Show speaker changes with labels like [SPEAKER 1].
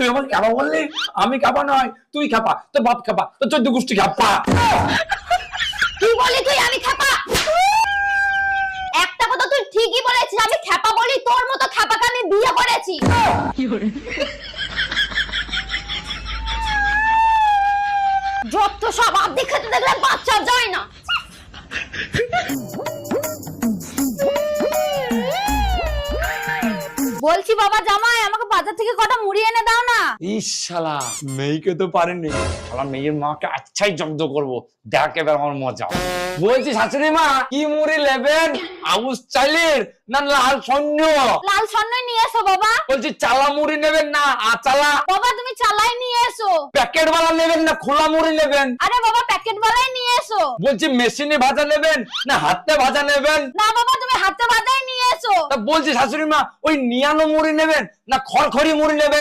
[SPEAKER 1] তুই আমাকে খাপা বললি? আমি খাপা নয় তুই খাপা তোর বাপ খাপা তোর চোদ্দ গোষ্ঠী খাপা
[SPEAKER 2] কি বলি তুই আমি খেপা একটা কথা তুই ঠিকই বলেছিস আমি খেপা বলি তোর মতো খেপাকে আমি বিয়ে করেছি। যত সব আপনি খেতে দেখলে বাচ্চা যায় না। বলছি বাবা জামাই আমাকে বাজার থেকে কটা মুড়ি এনে দাও না।
[SPEAKER 1] ইস শালা মেয়েকে তো পারেনি শালা মেয়ের মাকে আচ্ছাই জব্দ করব। দেখ এবার আমার মজা। বলছি শাশুড়ি মা কি মুড়ি নেবেন? আউস চাইলের না লাল সৈন্য
[SPEAKER 2] লাল স্বর্ণই নিয়ে এসো বাবা।
[SPEAKER 1] বলছি চালা মুড়ি নেবেন না আচালা?
[SPEAKER 2] বাবা তুমি চালাই নিয়ে এসো।
[SPEAKER 1] প্যাকেট বালা নেবেন না খোলা মুড়ি নেবেন?
[SPEAKER 2] আরে বাবা প্যাকেট বালাই নিয়ে এসো।
[SPEAKER 1] বলছি মেশিনে ভাজা নেবেন না হাতে ভাজা নেবেন?
[SPEAKER 2] না বাবা তুমি হাতে বাদাই
[SPEAKER 1] বলছি? শাশুড়ি মা ওই নিয়ানো মুড়ি নেবেন না খড়খড়ি মুড়ি নেবেন?